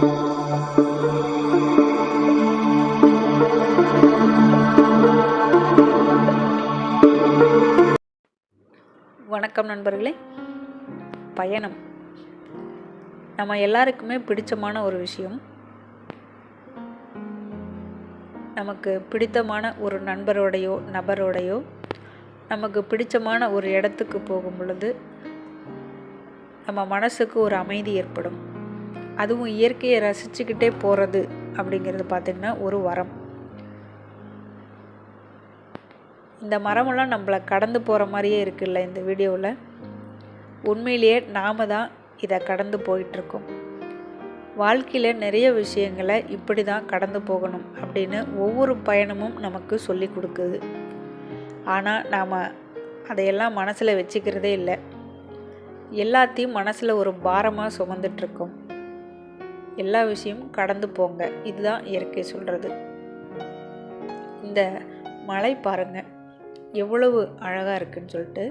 வணக்கம் நண்பர்களே. பயணம். நம்ம எல்லாருக்குமே பிடிச்சமான ஒரு விஷயம். நமக்கு பிடித்தமான ஒரு நண்பரோடையோ நபரோடையோ நமக்கு பிடிச்சமான ஒரு இடத்துக்கு போகும் பொழுது நம்ம மனசுக்கு ஒரு அமைதி ஏற்படும். அதுவும் இயற்கையை ரசிச்சுக்கிட்டே போகிறது அப்படிங்கிறது பார்த்திங்கன்னா ஒரு வரம். இந்த மரமெல்லாம் நம்மளை கடந்து போகிற மாதிரியே இருக்குல்ல இந்த வீடியோவில். உண்மையிலேயே நாம் தான் இதை கடந்து போயிட்டுருக்கோம். வாழ்க்கையில் நிறைய விஷயங்களை இப்படி தான் கடந்து போகணும் அப்படின்னு ஒவ்வொரு பயணமும் நமக்கு சொல்லி கொடுக்குது. ஆனால் நாம் அதையெல்லாம் மனசில் வச்சுக்கிறதே இல்லை. எல்லாத்தையும் மனசில் ஒரு பாரமாக சுமந்துட்டுருக்கோம். எல்லா விஷயமும் கடந்து போங்க. இதுதான் இயற்கை சொல்கிறது இந்த மலை பாருங்கள் எவ்வளவு அழகாக இருக்குன்னு சொல்லிட்டு.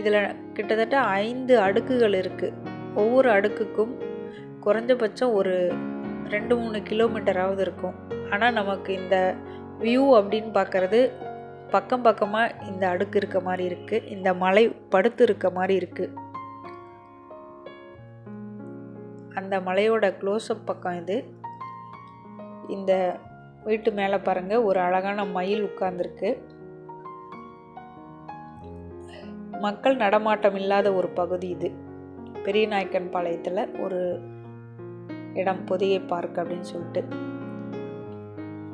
இதில் கிட்டத்தட்ட ஐந்து அடுக்குகள் இருக்குது ஒவ்வொரு அடுக்குக்கும் குறைஞ்சபட்சம் ஒரு ரெண்டு மூணு கிலோமீட்டராவது இருக்கும். ஆனால் நமக்கு இந்த வியூ அப்படின்னு பார்க்குறது பக்கம் பக்கமாக இந்த அடுக்கு இருக்க மாதிரி இருக்குது இந்த மலை படுத்து இருக்க மாதிரி இருக்குது அந்த மலையோட க்ளோஸ்அப் பக்கம் இது. இந்த வீட்டு மேலே பாருங்கள் ஒரு அழகான மயில் உட்கார்ந்துருக்கு. மக்கள் நடமாட்டம் இல்லாத ஒரு பகுதி இது. பெரிய நாயக்கன் பாளையத்தில் ஒரு இடம் பொதிகை பார்க் அப்படின்னு சொல்லிட்டு.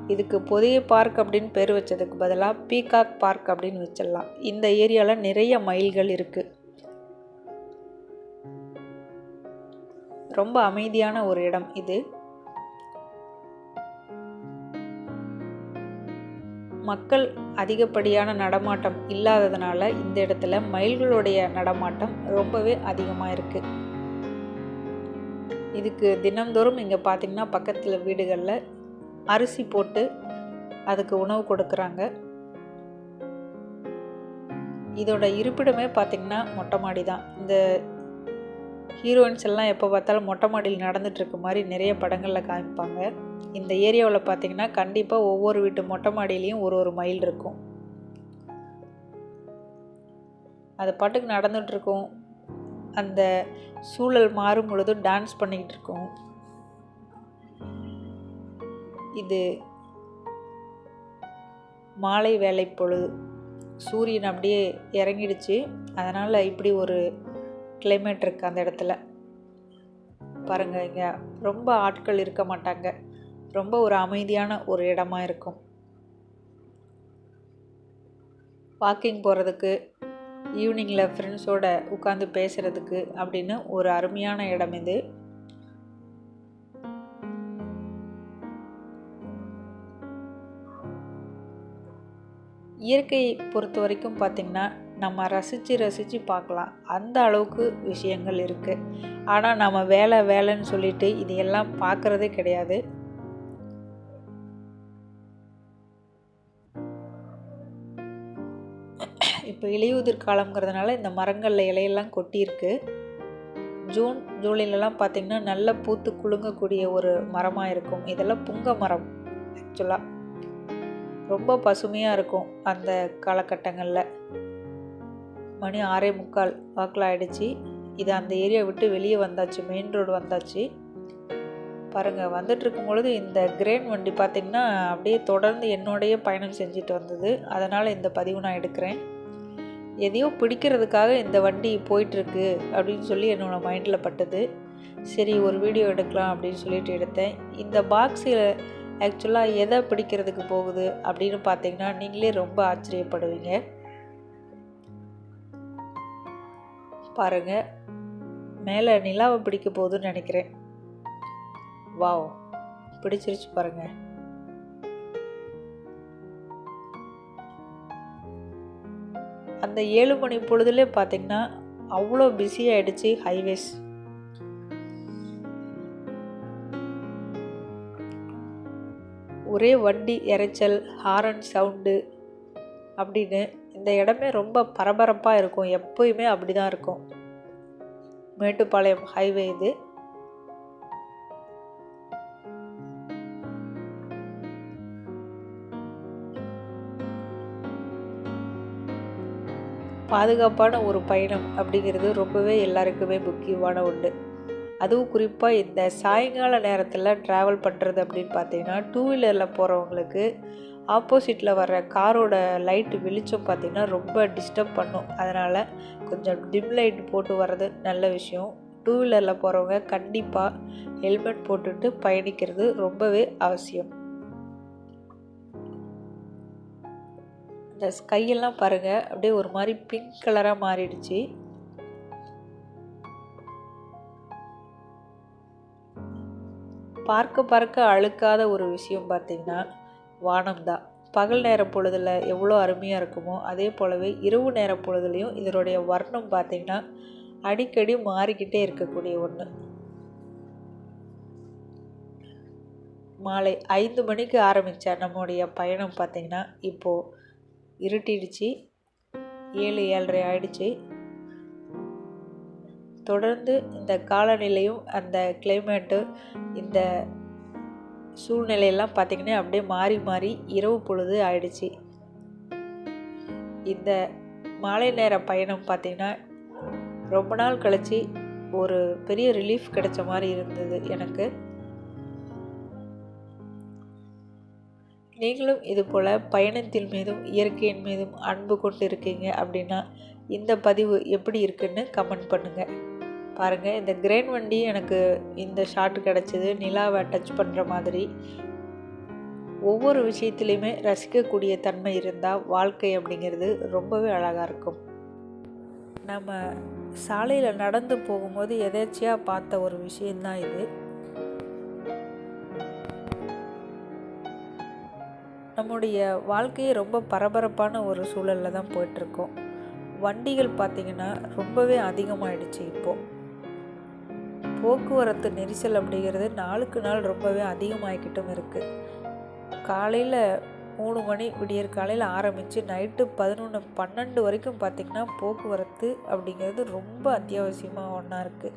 இதுக்கு பொதிகை பார்க் அப்படின்னு பேர் வச்சதுக்கு பதிலாக பீகாக் பார்க் அப்படின்னு வச்சிடலாம். இந்த ஏரியாவில் நிறைய மயில்கள் இருக்குது ரொம்ப அமைதியான ஒரு இடம் இது. மக்கள் அதிகப்படியான நடமாட்டம் இல்லாததுனால இந்த இடத்துல மயில்களுடைய நடமாட்டம் ரொம்பவே அதிகமாக இருக்குது இதுக்கு தினந்தோறும் இங்கே பார்த்திங்கன்னா பக்கத்தில் வீடுகளில் அரிசி போட்டு அதுக்கு உணவு கொடுக்குறாங்க. இதோட இருப்பிடமே பார்த்திங்கன்னா மொட்டை மாடி தான் இந்த ஹீரோயின்ஸ் எல்லாம் எப்போ பார்த்தாலும் மொட்டை மாடியில் நடந்துட்டுருக்க மாதிரி நிறைய படங்களில் காமிப்பாங்க. இந்த ஏரியாவில் பார்த்தீங்கன்னா கண்டிப்பாக ஒவ்வொரு வீட்டு மொட்டை மாடியிலையும் ஒரு ஒரு மயில் இருக்கும். அது பாட்டுக்கு நடந்துகிட்ருக்கும் அந்த சூழல் மாறும் பொழுது டான்ஸ் பண்ணிக்கிட்டு இருக்கோம். இது மாலை வேலை பொழுது சூரியன் அப்படியே இறங்கிடுச்சு. அதனால் இப்படி ஒரு கிளைமேட் இருக்குது அந்த இடத்துல. பாருங்கள் இங்கே ரொம்ப ஆட்கள் இருக்க மாட்டாங்க. ரொம்ப ஒரு அமைதியான ஒரு இடமா இருக்கும். வாக்கிங் போகிறதுக்கு ஈவினிங்கில் ஃப்ரெண்ட்ஸோட உட்காந்து பேசுகிறதுக்கு அப்படின்னு ஒரு அருமையான இடம் இது. இயற்கையை பொறுத்த வரைக்கும் பார்த்திங்கன்னா நம்ம ரசித்து ரசித்து பார்க்கலாம். அந்த அளவுக்கு விஷயங்கள் இருக்குது ஆனால் நம்ம வேலை வேலைன்னு சொல்லிட்டு இதையெல்லாம் பார்க்குறதே கிடையாது. இப்போ இலையுதிர் காலங்கிறதுனால இந்த மரங்களில் இலையெல்லாம் கொட்டியிருக்கு. ஜூன் ஜூலைலலாம் பார்த்திங்கன்னா நல்ல பூத்து குலுங்கக்கூடிய ஒரு மரமாக இருக்கும். இதெல்லாம் புங்க மரம் ஆக்சுவலாக ரொம்ப பசுமையாக இருக்கும் அந்த காலகட்டங்களில். மணி ஆறே முக்கால் வாக்கில் ஆகிடுச்சி இது அந்த ஏரியா விட்டு வெளியே வந்தாச்சு மெயின் ரோடு வந்தாச்சு. பாருங்கள் வந்துட்டுருக்கும் பொழுது இந்த கிரேன் வண்டி பார்த்திங்கன்னா அப்படியே தொடர்ந்து என்னோடைய பயணம் செஞ்சுட்டு வந்தது. அதனால் இந்த பதிவு நான் எடுக்கிறேன். எதையோ பிடிக்கிறதுக்காக இந்த வண்டி போயிட்டுருக்கு அப்படின்னு சொல்லி என்னோடய மைண்டில் பட்டது. சரி ஒரு வீடியோ எடுக்கலாம் அப்படின்னு சொல்லிட்டு எடுத்தேன். இந்த பாக்ஸில் ஆக்சுவலாக எதை பிடிக்கிறதுக்கு போகுது அப்படின்னு பார்த்தீங்கன்னா நீங்களே ரொம்ப ஆச்சரியப்படுவீங்க. பாருங்கள் மேலே நிலாவை பிடிக்க போகுதுன்னு நினைக்கிறேன். வாவ் பிடிச்சிருச்சு பாருங்கள் அந்த ஏழு மணி பொழுதுல பார்த்தீங்கன்னா அவ்வளோ பிஸி ஆகிடுச்சு ஹைவேஸ் ஒரே வண்டி இறைச்சல் ஹாரன் சவுண்டு அப்படின்னு இந்த இடமே ரொம்ப பரபரப்பாக இருக்கும். எப்பயுமே அப்படி தான் இருக்கும். மேட்டுப்பாளையம் ஹைவே இது. பாதுகாப்பான ஒரு பயணம் அப்படிங்கிறது ரொம்பவே எல்லாருக்குமே முக்கியமான ஒன்று அதுவும் குறிப்பாக இந்த சாயங்கால நேரத்தில் ட்ராவல் பண்ணுறது அப்படின்னு பார்த்தீங்கன்னா டூ வீலரில் போகிறவங்களுக்கு ஆப்போசிட்டில் வர்ற காரோட லைட்டு வெளிச்சம் பார்த்திங்கன்னா ரொம்ப டிஸ்டர்ப் பண்ணும். அதனால் கொஞ்சம் டிம் லைட் போட்டு வர்றது நல்ல விஷயம். டூ வீலரில் போகிறவங்க கண்டிப்பாக ஹெல்மெட் போட்டுட்டு பயணிக்கிறது ரொம்பவே அவசியம். இந்த ஸ்கையெல்லாம் பாருங்கள் அப்படியே ஒரு மாதிரி பிங்க் கலராக மாறிடுச்சு. பார்க்க பார்க்க அழுக்காத ஒரு விஷயம் பார்த்திங்கன்னா வானம் தான் பகல் நேர பொழுதில் எவ்வளோ அருமையாக இருக்குமோ அதே போலவே இரவு நேர பொழுதுலையும் இதனுடைய வர்ணம் பார்த்திங்கன்னா அடிக்கடி மாறிக்கிட்டே இருக்கக்கூடிய ஒன்று மாலை ஐந்து மணிக்கு ஆரம்பித்த நம்முடைய பயணம் பார்த்திங்கன்னா இப்போது இருட்டிடுச்சு. ஏழு ஏழரை ஆயிடுச்சு. தொடர்ந்து இந்த காலநிலையும் அந்த கிளைமேட்டு இந்த சூழ்நிலையெல்லாம் பார்த்திங்கன்னா அப்படியே மாறி மாறி இரவு பொழுது ஆயிடுச்சு. இந்த மாலை நேர பயணம் பார்த்திங்கன்னா ரொம்ப நாள் கழித்து ஒரு பெரிய ரிலீஃப் கிடைச்ச மாதிரி இருந்தது எனக்கு. நீங்களும் இது போல் பயணத்தின் மீதும் இயற்கையின் மீதும் அன்பு கொண்டு இருக்கீங்க அப்படின்னா இந்த பதிவு எப்படி இருக்குன்னு கமெண்ட் பண்ணுங்கள் பாருங்கள் இந்த கிரேன் வண்டி எனக்கு இந்த ஷாட் கிடச்சிது. நிலாவை டச் பண்ணுற மாதிரி. ஒவ்வொரு விஷயத்துலையுமே ரசிக்கக்கூடிய தன்மை இருந்தால் வாழ்க்கை அப்படிங்கிறது ரொம்பவே அழகாக இருக்கும். நம்ம சாலையில் நடந்து போகும்போது எதேச்சியாக பார்த்த ஒரு விஷயந்தான் இது. நம்முடைய வாழ்க்கையே ரொம்ப பரபரப்பான ஒரு சூழலில் தான் போயிட்டுருக்கோம் வண்டிகள் பார்த்திங்கன்னா ரொம்பவே அதிகமாகிடுச்சு இப்போது போக்குவரத்து நெரிசல் அப்படிங்கிறது நாளுக்கு நாள் ரொம்பவே அதிகமாகிக்கிட்டும் இருக்குது காலையில் மூணு மணி விடியற் காலையில் ஆரம்பித்து நைட்டு பதினொன்று பன்னெண்டு வரைக்கும் பார்த்திங்கன்னா போக்குவரத்து அப்படிங்கிறது ரொம்ப அத்தியாவசியமாக ஒன்றா இருக்குது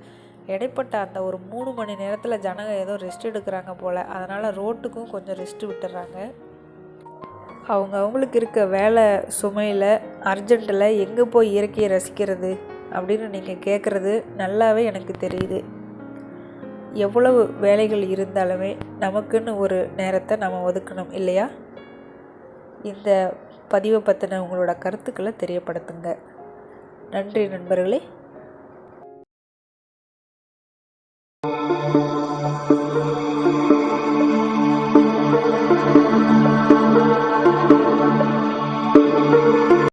இடைப்பட்ட அந்த ஒரு மூணு மணி நேரத்தில் ஜனங்க ஏதோ ரெஸ்ட் எடுக்கிறாங்க போல். அதனால் ரோட்டுக்கும் கொஞ்சம் ரெஸ்ட்டு விட்டுறாங்க. அவங்க அவங்களுக்கு இருக்க வேலை சுமையில் அர்ஜெண்ட்டில் எங்கே போய் இயற்கையை ரசிக்கிறது அப்படின்னு நீங்கள் கேட்குறது நல்லாவே எனக்கு தெரியுது. எவ்வளவு வேலைகள் இருந்தாலுமே நமக்குன்னு ஒரு நேரத்தை நம்ம ஒதுக்கணும் இல்லையா? இந்த பதிவை பற்றின உங்களோட கருத்துக்களை தெரியப்படுத்துங்க. நன்றி நண்பர்களே.